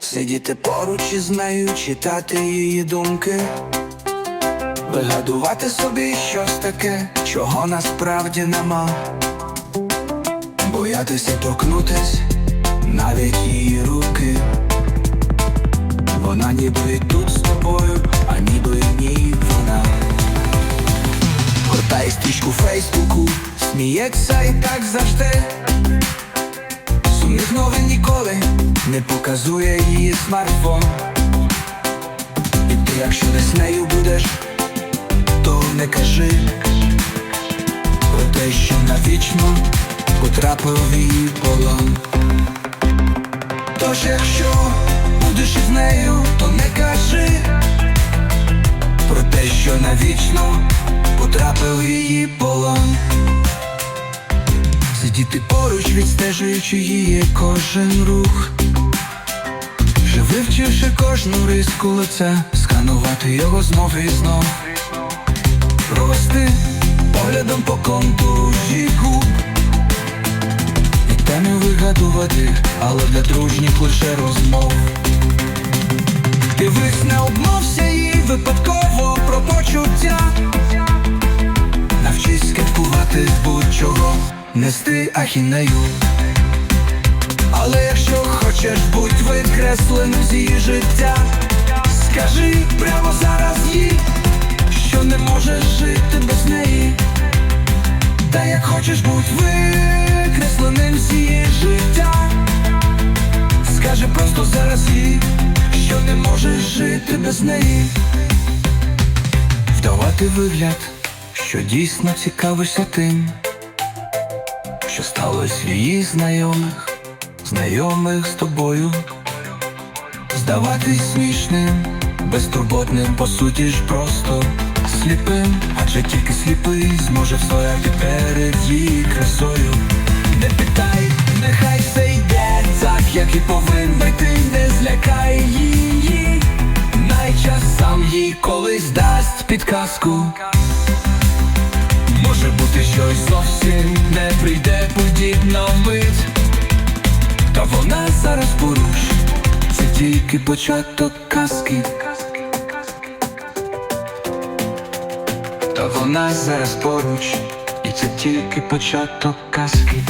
Сидіти поруч із нею, читати її думки, вигадувати собі щось таке, чого насправді нема. Боятися торкнутись навіть її руки. Вона ніби тут з тобою, а ніби ні вона. Гортає стрічку Фейсбуку, сміється і так завжди. Сумних новин ніколи не показує її смартфон. І ти, якщо не з нею будеш, то не кажи про те, що навічно потрапив в її полон. Тож, якщо будеш із нею, то не кажи про те, що навічно потрапив в її полон. Сидіти поруч, відстежуючи її кожен рух, вже вивчивши кожну риску лиця, сканувати його знов і знов, провести поглядом по контуру губ і теми вигадувати, але для дружніх лише розмов. Дивись, не обмовся їй випадково про почуття. Навчись кепкувати будь-чого, нести ахінею. Але якщо хочеш будь викресленим з її життя, скажи прямо зараз їй, що не можеш жити без неї. Та як хочеш будь викресленим з її життя, скажи просто зараз їй, що не можеш жити без неї. Вдавати вигляд, що дійсно цікавишся тим, що сталося її знайомих, знайомих з тобою, здаватись смішним, безтурботним, по суті ж просто сліпим, адже тільки сліпий зможе встояти перед її красою. Не питай, нехай все йде так, як і повинен ти не злякай її. Найчас сам їй колись дасть підказку. Може бути щось зовсім не прийде подібна мить. Та вона зараз поруч, це тільки початок казки. Та вона зараз поруч, і це тільки початок казки.